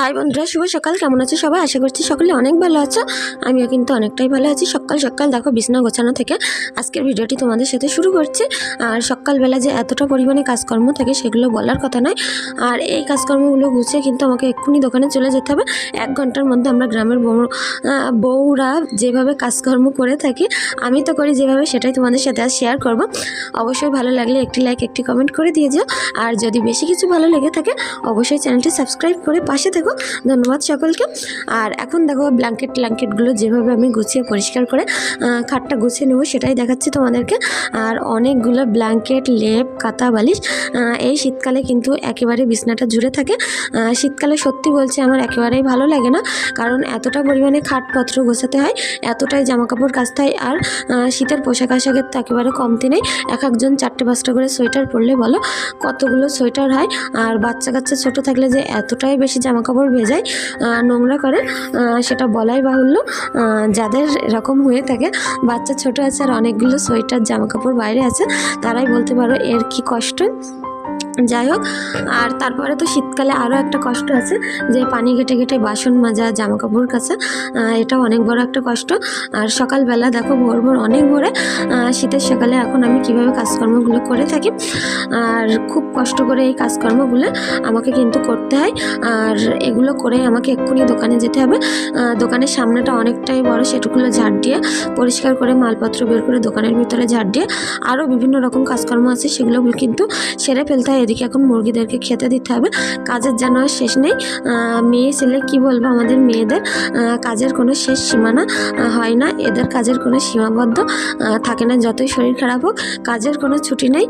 High বন্ধুরা, শুভ সকাল। কেমন আছে সবাই? আশা করছি সকলে অনেক ভালো আছো। আমিও কিন্তু অনেকটাই ভালো আছি। সকাল সকাল দেখো বিছনা গোছানো থেকে আজকের ভিডিওটি তোমাদের সাথে শুরু করছি। আর সকালবেলা যে এতটা পরিমাণে কাজকর্ম থাকে সেগুলো বলার কথা নয়। আর এই কাজকর্মগুলো গুছিয়ে কিন্তু আমাকে এক্ষুনি দোকানে চলে যেতে হবে। এক ঘণ্টার মধ্যে আমরা গ্রামের বউ বউরা যেভাবে কাজকর্ম করে থাকি, আমি তো করি যেভাবে, সেটাই তোমাদের সাথে আজ শেয়ার করব। অবশ্যই ভালো লাগলে একটি লাইক একটি কমেন্ট করে দিয়ে যাও। আর যদি বেশি কিছু ভালো লেগে থাকে, অবশ্যই চ্যানেলটি সাবস্ক্রাইব করে পাশে থেকো। ধন্যবাদ সকলকে। আর এখন দেখো ব্ল্যাঙ্কেট ট্ল্যাঙ্কেটগুলো যেভাবে আমি গুছিয়ে পরিষ্কার করে খাটটা গুছিয়ে নেব সেটাই দেখাচ্ছি তোমাদেরকে। আর অনেকগুলো ব্ল্যাঙ্কেট লেপ কাতা বালিশ এই শীতকালে কিন্তু একেবারে বিছনাটা জুড়ে থাকে। শীতকালে সত্যি বলছি আমার একেবারেই ভালো লাগে না, কারণ এতটা পরিমাণে খাটপত্র গোছাতে হয়, এতটাই জামা কাপড় কাচতে হয়, আর শীতের পোশাক আশাকের তো একেবারে কমতি নেই। এক একজন চারটে পাঁচটা করে সোয়েটার পরলে বলো, কতগুলো সোয়েটার হয়, আর বাচ্চা কাচ্চা ছোটো থাকলে যে এতটাই বেশি জামা কাপড় ভেজায় নোংরা করে সেটা বলাই বাহুল্য। যাদের এরকম হয়ে থাকে, বাচ্চা ছোট আছে আর অনেকগুলো সোয়েটার জামা কাপড় বাইরে আছে, তারাই বলতে পারো এর কি কষ্ট? যাই হোক, আর তারপরে তো শীতকালে আরও একটা কষ্ট আছে, যে পানি ঘেটে ঘেটে বাসন মাজা জামা কাপড় কাচা এটাও অনেক বড় একটা কষ্ট। আর সকালবেলা দেখো ভোর ভোর অনেক ভোরে শীতের সকালে এখন আমি কীভাবে কাজকর্মগুলো করে থাকি, আর খুব কষ্ট করে এই কাজকর্মগুলো আমাকে কিন্তু করতে হয়, আর এগুলো করে আমাকে এক্ষুনি দোকানে যেতে হবে। দোকানের সামনেটা অনেকটাই বড়, সেটুকুলো ঝাড় দিয়ে, পরিষ্কার করে মালপত্র বের করে দোকানের ভিতরে ঝাড় দিয়ে আরও বিভিন্ন রকম কাজকর্ম আছে সেগুলো কিন্তু সেরে ফেলতে হয়। এদিকে এখন মুরগিদেরকে খেতে দিতে হবে। কাজের যেন আর শেষ নেই। মেয়ে, ছেলে, কি বলব আমাদের মেয়েদের? কাজের কোনো শেষ সীমানা হয় না। এদের কাজের কোনো সীমাবদ্ধ থাকে না। যতই শরীর খারাপ হোক, কাজের কোনো ছুটি নেই।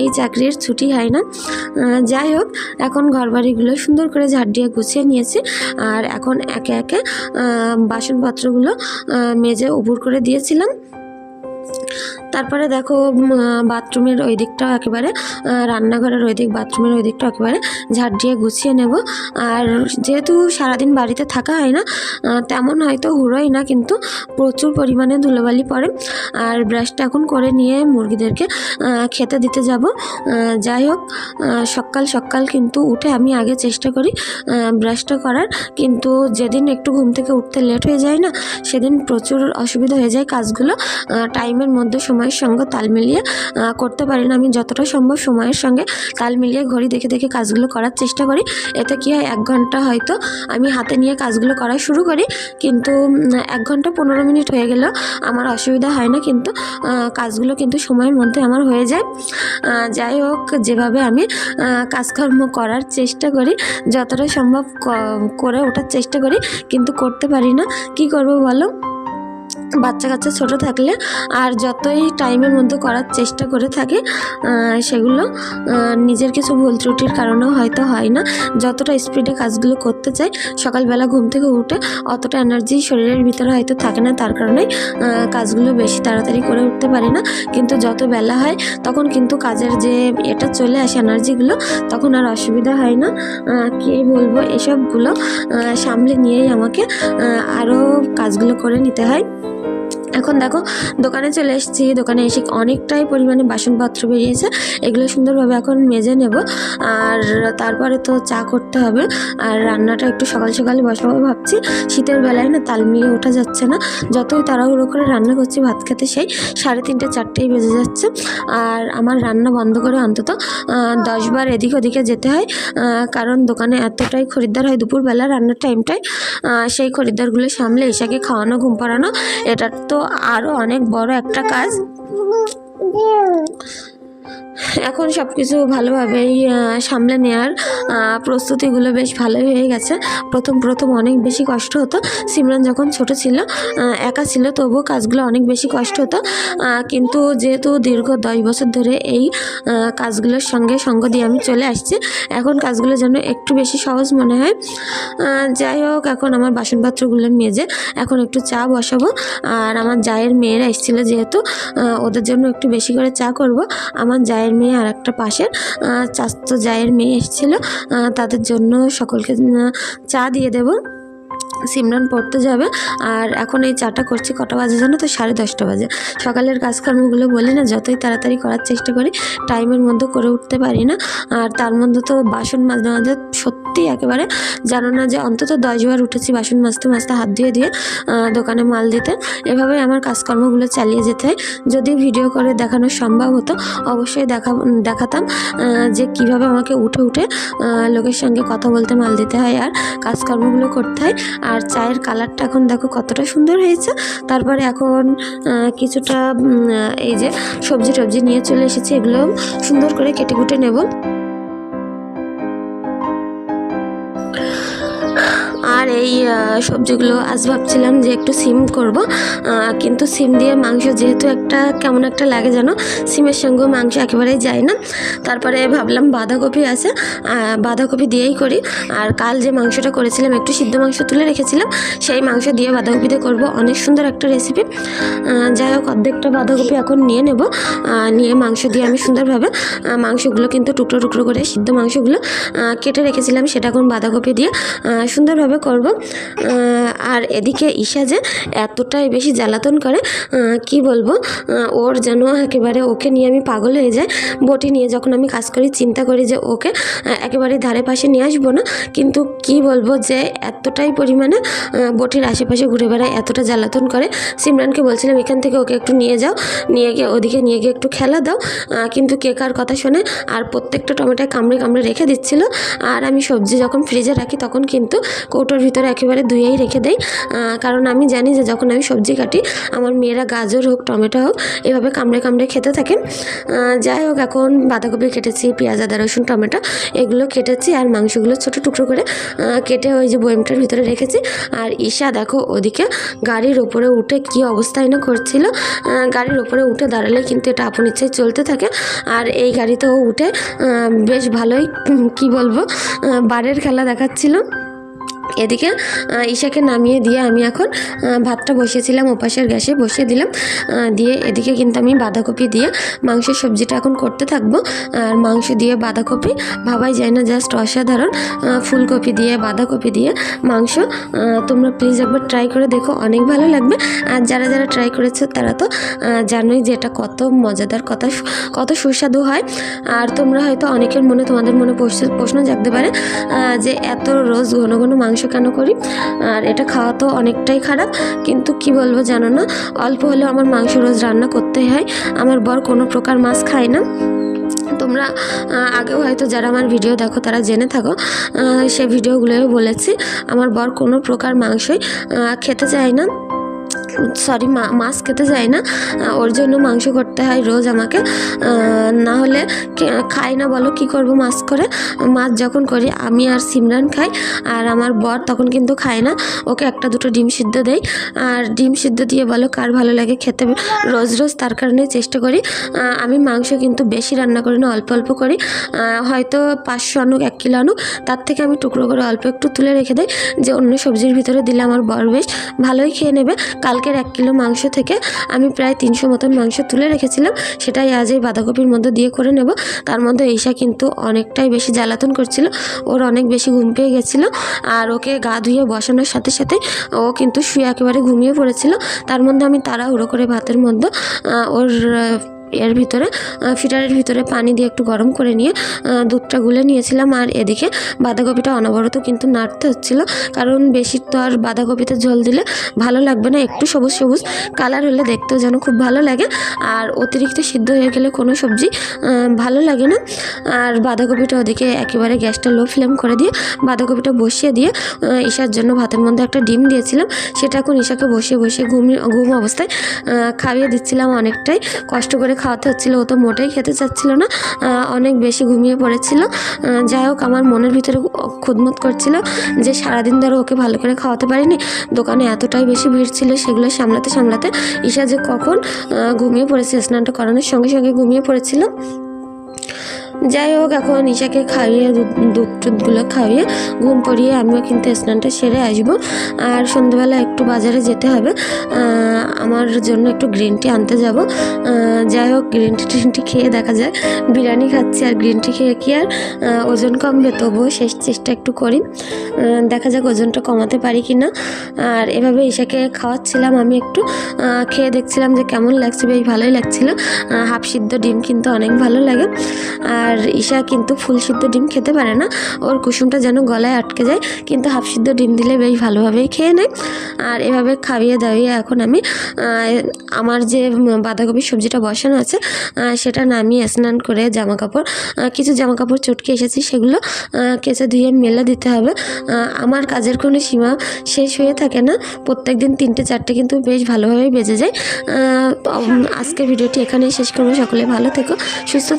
এই চাকরির ছুটি হয় না। যাই হোক, এখন ঘরবাড়িগুলো সুন্দর করে ঝাড় দিয়ে গুছিয়ে নিয়েছি। আর এখন একে একে বাসনপত্রগুলো মেজে উপুর করে দিয়েছিলাম। তারপরে দেখো বাথরুমের ওই দিকটাও একেবারে রান্নাঘরের ওই দিক, বাথরুমের ওই দিকটাও একেবারে ঝাড় দিয়ে গুছিয়ে নেব। আর যেহেতু সারাদিন বাড়িতে থাকা হয় না তেমন হয়তো হুড়োই না, কিন্তু প্রচুর পরিমাণে ধুলোবালি পড়ে। আর ব্রাশটা এখন করে নিয়ে মুরগিদেরকে খেতে দিতে যাব। যাই হোক সকাল সকাল কিন্তু উঠে আমি আগে চেষ্টা করি ব্রাশটা করার। কিন্তু যেদিন একটু ঘুম থেকে উঠতে লেট হয়ে যায় না, সেদিন প্রচুর অসুবিধা হয়ে যায় কাজগুলো টাইমের মধ্যে সময়ের সঙ্গে তাল মিলিয়ে করতে পারি না। আমি যতটা সম্ভব সময়ের সঙ্গে তাল মিলিয়ে ঘড়ি দেখে দেখে কাজগুলো করার চেষ্টা করি। এতে কি হয়, এক ঘণ্টা হয়তো আমি হাতে নিয়ে কাজগুলো করা শুরু করি, কিন্তু এক ঘণ্টা পনেরো মিনিট হয়ে গেলেও আমার অসুবিধা হয় না, কিন্তু কাজগুলো কিন্তু সময়ের মধ্যে আমার হয়ে যায়। যাই হোক, যেভাবে আমি কাজকর্ম করার চেষ্টা করি, যতটা সম্ভব করে ওঠার চেষ্টা করি, কিন্তু করতে পারি না। কি করব বলো? বাচ্চা কাচ্চা ছোটো থাকলে আর যতই টাইমের মধ্যে করার চেষ্টা করে থাকে সেগুলো নিজের কিছু ভুল ত্রুটির কারণেও হয়তো হয় না। যতটা স্পিডে কাজগুলো করতে চাই সকালবেলা ঘুম থেকে উঠে অতটা এনার্জি শরীরের ভিতরে হয়তো থাকে না, তার কারণে কাজগুলো বেশি তাড়াতাড়ি করে উঠতে পারি না। কিন্তু যত বেলা হয়, তখন কিন্তু কাজের যে এটা চলে আসে এনার্জিগুলো তখন আর অসুবিধা হয় না। কী বলব, এসবগুলো সামলে নিয়েই আমাকে আরও কাজগুলো করে নিতে হয়। এখন দেখো, দোকানে চলে এসেছি। দোকানে এসে অনেকটাই পরিমাণে বাসনপত্র বেরিয়েছে। এগুলো সুন্দরভাবে এখন মেজে নেব। আর তারপরে তো চা করতে হবে। আর রান্নাটা একটু সকাল সকালে বসাবো ভাবছি। শীতের বেলায় না তাল মিলিয়ে ওঠা যাচ্ছে না। যতই তাড়াহুড়ো করে রান্না করছি, ভাত খেতে সেই সাড়ে তিনটে, চারটেই বেজে যাচ্ছে। আর আমার রান্না বন্ধ করে অন্তত দশবার এদিক ওদিকে যেতে হয়। কারণ দোকানে এতটাই খরিদ্দার হয় দুপুরবেলা রান্নার টাইমটায়। সেই খরিদ্দারগুলো সামলে এসাকে খাওয়ানো, ঘুম পাড়ানো এটা তো আরও অনেক বড় একটা কাজ। এখন সব কিছু ভালোভাবেই সামলে নেওয়ার প্রস্তুতিগুলো বেশ ভালোই হয়ে গেছে। প্রথম প্রথম অনেক বেশি কষ্ট হতো। সিমরান যখন ছোট ছিল একা ছিল, তবুও কাজগুলো অনেক বেশি কষ্ট হতো। কিন্তু যেহেতু দীর্ঘ দশ বছর ধরে এই কাজগুলোর সঙ্গে সঙ্গ দিয়ে আমি চলে আসছি, এখন কাজগুলো যেন একটু বেশি সহজ মনে হয়। যাই হোক, এখন আমার বাসনপত্রগুলো মেজে এখন একটু চা বসাবো। আর আমার জায়ের মেয়েরা এসেছিল যেহেতু ওদের জন্য একটু বেশি করে চা করব। আমার জায়ের মেয়ে আর একটা পাশের চাস্তো জায়ের মেয়ে এসেছিল তাদের জন্য সকলকে চা দিয়ে দেবো। সিমরান পড়তে যাবে, আর এখন এই চাটা করছি কটা বাজে জানো তো? সাড়ে দশটা বাজে। সকালের কাজকর্মগুলো বলি না, যতই তাড়াতাড়ি করার চেষ্টা করি, টাইমের মধ্যে করে উঠতে পারি না। আর তার মধ্যে তো বাসন মাঝে মাঝে সত্যি সত্যিই একেবারে। জানো না যে অন্তত দশবার উঠেছি বাসন মাজতে মাজতে হাত ধুয়ে দিয়ে দোকানে মাল দিতে। এভাবেই আমার কাজকর্মগুলো চালিয়ে যেতে যদি ভিডিও করে দেখানো সম্ভব হতো, অবশ্যই দেখা, দেখাতাম যে কীভাবে আমাকে উঠে উঠে লোকের সঙ্গে কথা বলতে, মাল দিতে হয় আর কাজকর্মগুলো করতে হয়। আর চায়ের কালারটা এখন দেখো কতটা সুন্দর হয়েছে। তারপরে এখন কিছুটা এই যে সবজি টবজি নিয়ে চলে এসেছি। এগুলো সুন্দর করে কেটে কুটে নেব। আর এই সবজিগুলো আজ ভাবছিলাম যে একটু সিম করব। কিন্তু সিম দিয়ে মাংস যেহেতু একটা কেমন একটা লাগে যেন সিমের সঙ্গেও মাংস একেবারেই যায় না। তারপরে ভাবলাম বাঁধাকপি আছে বাঁধাকপি দিয়েই করি। আর কাল যে মাংসটা করেছিলাম, একটু সিদ্ধ মাংস তুলে রেখেছিলাম, সেই মাংস দিয়ে বাঁধাকপি দিয়ে করব। অনেক সুন্দর একটা রেসিপি যাই হোক, অর্ধেকটা বাঁধাকপি এখন নিয়ে নেব। নিয়ে মাংস দিয়ে আমি সুন্দরভাবে মাংসগুলো কিন্তু টুকরো টুকরো করে সিদ্ধ মাংসগুলো কেটে রেখেছিলাম, সেটা এখন বাঁধাকপি দিয়ে সুন্দরভাবে করব। আর এদিকে ঈশা যে এতটাই বেশি জ্বালাতন করে কি বলব ওর যেন একেবারে ওকে নিয়ে আমি পাগল হয়ে যাই। বটি নিয়ে যখন আমি কাজ করি, চিন্তা করি যে ওকে একেবারে ধারে পাশে নিয়ে আসব না। কিন্তু কি বলব যে এতটাই পরিমাণে বটির আশেপাশে ঘুরে বেড়ায়, এতটা জ্বালাতন করে। সিমরানকে বলছিলাম, এখান থেকে ওকে একটু নিয়ে যাও, নিয়ে গিয়ে ওদিকে নিয়ে গিয়ে একটু খেলা দাও। কিন্তু কে কার কথা শোনে, আর প্রত্যেকটা টমেটোয় কামড়ে কামড়ে রেখে দিচ্ছিল। আর আমি সবজি যখন ফ্রিজে রাখি, তখন কিন্তু কৌটোর ভিতরে একেবারে ধুয়েই রেখে আহ, কারণ আমি জানি যে যখন আমি সবজি কাটি আমার মেয়েরা গাজর হোক টমেটো হোক এভাবে কামড়ে কামড়ে খেতে থাকে। যাই হোক এখন বাঁধাকপি কেটেছি পেঁয়াজ আদা রসুন টমেটো এগুলো কেটেছি আর মাংসগুলো ছোট টুকরো করে কেটে ওই যে বয়মটার ভিতরে রেখেছি। আর ঈশা দেখো ওদিকে গাড়ির ওপরে উঠে কি অবস্থায় না করছিল। গাড়ির ওপরে উঠে দাঁড়ালে কিন্তু এটা আপন ইচ্ছায় চলতে থাকে। আর এই গাড়িতেও উঠে বেশ ভালোই কি বলব বারের খেলা দেখাচ্ছিল। এদিকে ঈশাকে নামিয়ে দিয়ে আমি এখন ভাতটা বসিয়েছিলাম, ওপাশের গ্যাসে বসিয়ে দিলাম দিয়ে এদিকে কিন্তু আমি বাঁধাকপি দিয়ে মাংসের সবজিটা এখন করতে থাকব। আর মাংস দিয়ে বাঁধাকপি, ভাবাই যায় না, জাস্ট অসাধারণ ফুলকপি দিয়ে, বাঁধাকপি দিয়ে মাংস। তোমরা প্লিজ একবার ট্রাই করে দেখো, অনেক ভালো লাগবে। আর যারা যারা ট্রাই করেছ, তারা তো জানোই যে এটা কত মজাদার, কত কত সুস্বাদু হয়। আর তোমরা হয়তো অনেকের মনে, তোমাদের মনে প্রশ্ন জাগতে পারে যে এত রোজ ঘন ঘন মাংস কেন করি? আর এটা খাওয়া তো অনেকটাই খারাপ, কিন্তু কি বলব জানো না? অল্প হলেও আমার মাংস রোজ রান্না করতে হয়। আমার বর কোনো প্রকার মাছ খায় না। তোমরা আগেও হয়তো যারা আমার ভিডিও দেখো, তারা জেনে থাকো সে ভিডিওগুলোও বলেছি, আমার বর কোনো প্রকার মাংসই খেতে চায় না। সরি মাছ খেতে যায় না। ওর জন্য মাংস করতে হয় রোজ আমাকে। না হলে খাই না বলো, কি করব মাছ করে? মাছ যখন করি, আমি আর সিমরান খাই। আর আমার বর তখন কিন্তু খায় না। ওকে একটা দুটো ডিম সিদ্ধ দেয় আর ডিম সিদ্ধ দিয়ে বলো কার ভালো লাগে খেতে। রোজ রোজ তার কারণে চেষ্টা করি। আমি মাংস কিন্তু বেশি রান্না করি না, অল্প অল্প করি। হয়তো পাঁচশো আনুক, এক কিলো আনুক। তার থেকে আমি টুকরো করে অল্প একটু তুলে রেখে দেয় যে অন্য সবজির ভিতরে দিলে আমার বর বেশ ভালোই খেয়ে নেবে। কালকের এক কিলো মাংস থেকে আমি প্রায় তিনশো মতন মাংস তুলে রেখেছিলাম। সেটাই আজ এই বাঁধাকপির মধ্যে দিয়ে করে নেব। তার মধ্যে ঈশা কিন্তু অনেকটাই বেশি জ্বালাতন করছিল। ওর অনেক বেশি ঘুম পেয়ে গেছিল। আর ওকে গা ধুয়ে বসানোর সাথে সাথে ও কিন্তু শুয়ে একেবারে ঘুমিয়ে পড়েছিল। তার মধ্যে আমি তাড়াহুড়ো করে ভাতের মধ্যে ওর এর ভিতরে ফিটারের ভিতরে পানি দিয়ে একটু গরম করে নিয়ে দুধটা গুলে নিয়েছিলাম। আর এদিকে বাঁধাকপিটা অনবরত কিন্তু নাড়তে হচ্ছিল, কারণ বেশি তো আর বাঁধাকপিতে ঝোল দিলে ভালো লাগবে না। একটু সবুজ সবুজ কালার হলে দেখতেও যেন খুব ভালো লাগে। আর অতিরিক্ত সিদ্ধ হয়ে গেলে কোনো সবজি ভালো লাগে না। আর বাঁধাকপিটা ওদিকে একেবারে গ্যাসটা লো ফ্লেম করে দিয়ে, বাঁধাকপিটা বসিয়ে দিয়ে ঈশার জন্য ভাতের মধ্যে একটা ডিম দিয়েছিলাম। সেটা এখন ঈশাকে বসিয়ে বসিয়ে ঘুম ঘুম অবস্থায় খাইয়ে দিচ্ছিলাম অনেকটাই। কষ্ট করে খাওয়াতে হচ্ছিল, ও তো মোটেই খেতে চাচ্ছিল না অনেক বেশি ঘুমিয়ে পড়েছিল। যাই হোক, আমার মনের ভিতরে খুদমত করছিল যে সারাদিন ধরে ওকে ভালো করে খাওয়াতে পারিনি, দোকানে এতটাই বেশি ভিড় ছিল সেগুলো সামলাতে সামলাতে ঈশা যে কখন ঘুমিয়ে পড়েছে, স্নানটা করানোর সঙ্গে সঙ্গে ঘুমিয়ে পড়েছিল। যাই হোক, এখন ঈশাকে খাইয়ে দুধ- টুধগুলো খাইয়ে ঘুম পড়িয়ে আমিও কিন্তু স্নানটা সেরে আসব। আর সন্ধ্যেবেলা একটু বাজারে যেতে হবে। আমার জন্য একটু গ্রিন টি আনতে যাব। যাই হোক গ্রিন টি টিন টি খেয়ে দেখা যায় বিরিয়ানি খাচ্ছি আর গ্রিন টি খেয়ে কি আর ওজন কমবে তবুও শেষ চেষ্টা একটু করি। দেখা যাক ওজনটা কমাতে পারি কি না। আর এভাবে ঈশাকে খাওয়াচ্ছিলাম আমি একটু। খেয়ে দেখছিলাম যে কেমন লাগছে, বেশ ভালোই লাগছিল। হাফ সিদ্ধ ডিম কিন্তু অনেক ভালো লাগে। আর আর ঈশা কিন্তু ফুল সিদ্ধ ডিম খেতে পারে না। ওর কুসুমটা যেন গলায় আটকে যায়, কিন্তু হাফ সিদ্ধ ডিম দিলে বেশ ভালোভাবেই খেয়ে নেয়। আর এভাবে খাইয়ে দাইয়ে এখন আমি আমার যে বাঁধাকপির সবজিটা বসানো আছে সেটা নামিয়ে স্নান করে জামা কাপড় কিছু জামা কাপড় চটকে এসেছি, সেগুলো কেচে ধুয়ে মেলে দিতে হবে। আমার কাজের কোনো সীমা শেষ হয়ে থাকে না। প্রত্যেক দিন তিনটে, চারটে কিন্তু বেশ ভালোভাবেই বেজে যায়। আজকের ভিডিওটি এখানেই শেষ করব। সকলে ভালো থেকো, সুস্থ